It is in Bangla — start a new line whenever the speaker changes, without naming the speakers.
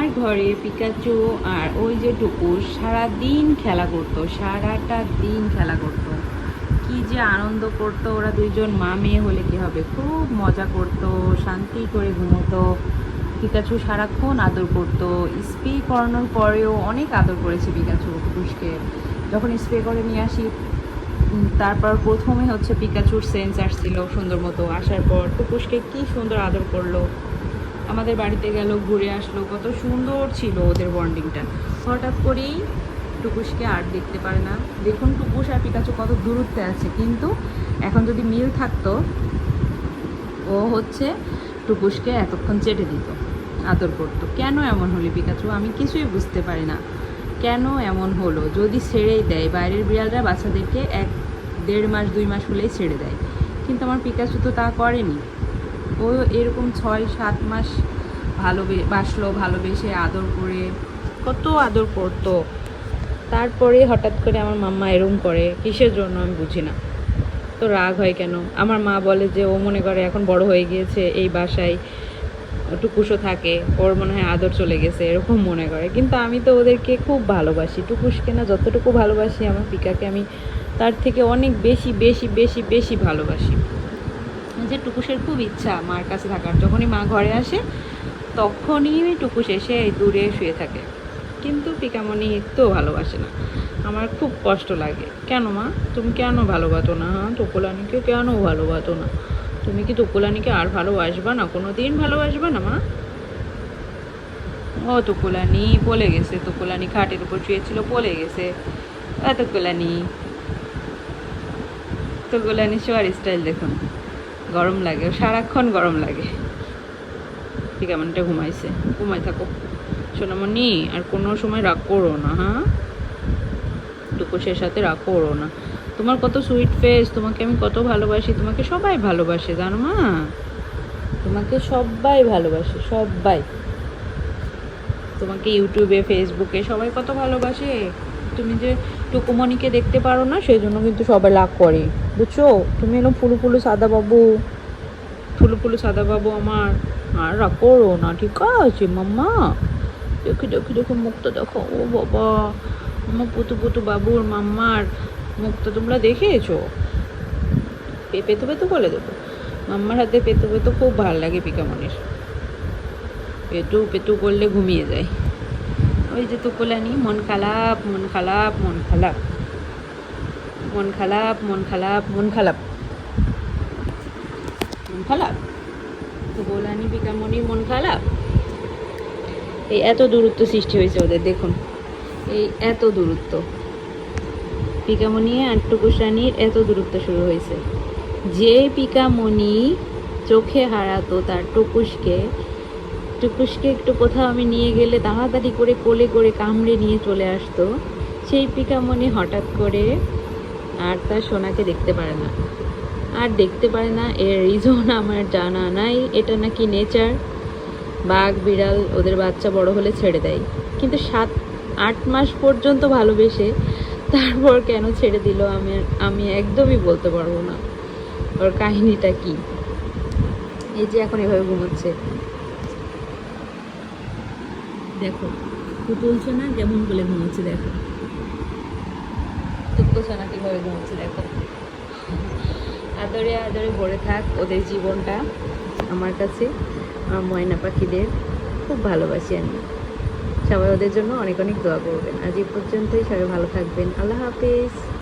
আমার ঘরে পিকাচু আর ওই যে টুকুস সারা দিন খেলা করতো, সারাটা দিন খেলা করতো। কি যে আনন্দ করতো ওরা দুইজন, মা মেয়ে হলে কি হবে? খুব মজা করতো, শান্তি করে ঘুমোতো। পিকাচু সারাক্ষণ আদর করতো। স্প্রে করানোর পরেও অনেক আদর করেছে পিকাচু টুকুসকে যখন স্প্রে করে নিয়ে আসি তারপর প্রথমে হচ্ছে পিকাচুর সেন্স আসছিল সুন্দর মতো। আসার পর টুকুসকে কি সুন্দর আদর করল। আমাদের বাড়িতে গেল, ঘুরে আসলো, কত সুন্দর ছিল ওদের বন্ডিংটা। হঠাৎ করেই টুকুসকে আর দেখতে পারে না। দেখুন টুকুস আর পিকাচু কত দূরত্বে আছে, কিন্তু এখন যদি মিল থাকতো, ও হচ্ছে টুকুসকে এতক্ষণ চেটে দিত, আদর করতো। কেন এমন হলো পিকাচু? আমি কিছুই বুঝতে পারি না। কেন এমন হলো? যদি ছেড়েই দেয়, বাইরের বিড়ালরা বাচ্চাদেরকে এক দেড় মাস, দুই মাস হলেই ছেড়ে দেয়। কিন্তু আমার পিকাচু তো তা করেনি। ও এরকম ছয় সাত মাস ভালোবে, বাসলো, ভালোবেসে আদর করে। কত আদর করতো। তারপরে হঠাৎ করে আমার মাম্মা এরম করে, কিসের জন্য আমি বুঝি না। তো রাগ হয় কেন? আমার মা বলে যে, ও মনে করে এখন বড় হয়ে গিয়েছে, এই বাসায় টুকুসও থাকে, ওর মনে হয় আদর চলে গেছে, এরকম মনে করে। কিন্তু আমি তো ওদেরকে খুব ভালোবাসি। টুকুসকে না যতটুকু ভালোবাসি, আমার পিকাকে আমি তার থেকে অনেক বেশি বেশি বেশি বেশি ভালোবাসি। যে টুকুসের খুব ইচ্ছা মার কাছে থাকার। যখনই মা ঘরে আসে, তখনই টুকুস এসে দূরে শুয়ে থাকে। কিন্তু পিকামণি তো ভালোবাসে না। আমার খুব কষ্ট লাগে। কেন মা? তুমি কেন ভালোবাসো না? টুকুলানিকে কেন ভালোবাসো না? তুমি কি টুকুলানিকে আর ভালোবাসবা না? কোনো দিন ভালোবাসবা না, মা? ও টুকুলানি পলে গেছে। টুকুলানি খাটের উপর শুয়েছিল, পলে গেছে। ও টুকুলানি টুকুলানি শোয়ার স্টাইল দেখুন। গরম লাগে, সারাক্ষণ গরম লাগে। ঠিক এমনটা ঘুমাইছে। ঘুমাই থাকো। সোনামণি, আর কোনো সময় রাগ করো না হ্যাঁ? টুকুসের সাথে রাগ করো না। তোমার কত সুইট ফেস তোমাকে আমি কত ভালোবাসি, তোমাকে সবাই ভালোবাসে, জানো মা? তোমাকে সবাই ভালোবাসে, সবাই। তোমাকে ইউটিউবে, ফেসবুকে সবাই কত ভালোবাসে। তুমি যে টুকুমণিকে দেখতে পারো না সেই জন্য কিন্তু সবাই লাভ করে। বুঝছ? তুমি এরকম ফুলু ফুলু সাদা বাবু, ফুলু ফুলু সাদা বাবু আমার। আর করো না, ঠিক আছে, মাম্মা? দেখি দেখি, দেখো, মুখটা দেখো। ও বাবা, আমার পুতু পুতু বাবুর মাম্মার মুখটা তোমরা দেখেছ? পেতু পেতু বলে দেবো। মাম্মার হাতে পেতু পেতো খুব ভালো লাগে পিকামনির। পেটু পেটু করলে ঘুমিয়ে যায়। ওই যে তুকুলানি, মন খারাপ মন খারাপ মন খারাপ। মন খারাপ মন খারাপ মন খারাপ। মন খারাপ। তুকুলানি পিকামনির মন খারাপ। এই এত দূরত্ব সৃষ্টি হয়েছে ওদের, দেখুন। এই এত দূরত্ব। পিকামণি আর টুকুসানির এত দূরত্ব শুরু হয়েছে। যে পিকামণি চোখে হারাতো তার টুকুসকে টুকুসকে একটু কোথাও আমি নিয়ে গেলে তাড়াতাড়ি করে কোলে করে কামড়ে নিয়ে চলে আসতো। সেই পিকামণি হঠাৎ করে আর তার সোনাকে দেখতে পারে না। আর দেখতে পারে না, এর রিজন আমার জানা নাই। এটা নাকি নেচার বাঘ, বিড়াল ওদের বাচ্চা বড় হলে ছেড়ে দেয়। কিন্তু সাত, আট মাস পর্যন্ত ভালোবেসে তারপর কেন ছেড়ে দিল আমি আমি একদমই বলতে পারব না। ওর কাহিনীটা কি? এই যে এখন এভাবে ঘুমোচ্ছে। দেখো পুতুল সোনা যেমন বলে ঘুমোচ্ছে, দেখো। টুকু সোনা কীভাবে ঘুমোচ্ছে, দেখো। আদরে আদরে ভরে থাক ওদের জীবনটা আমার কাছে, আমার ময়না পাখিদের। খুব ভালোবাসি আমি। সবাই ওদের জন্য অনেক অনেক দোয়া করবেন। আজ এই পর্যন্তই, সবাই ভালো থাকবেন। আল্লাহ হাফিজ।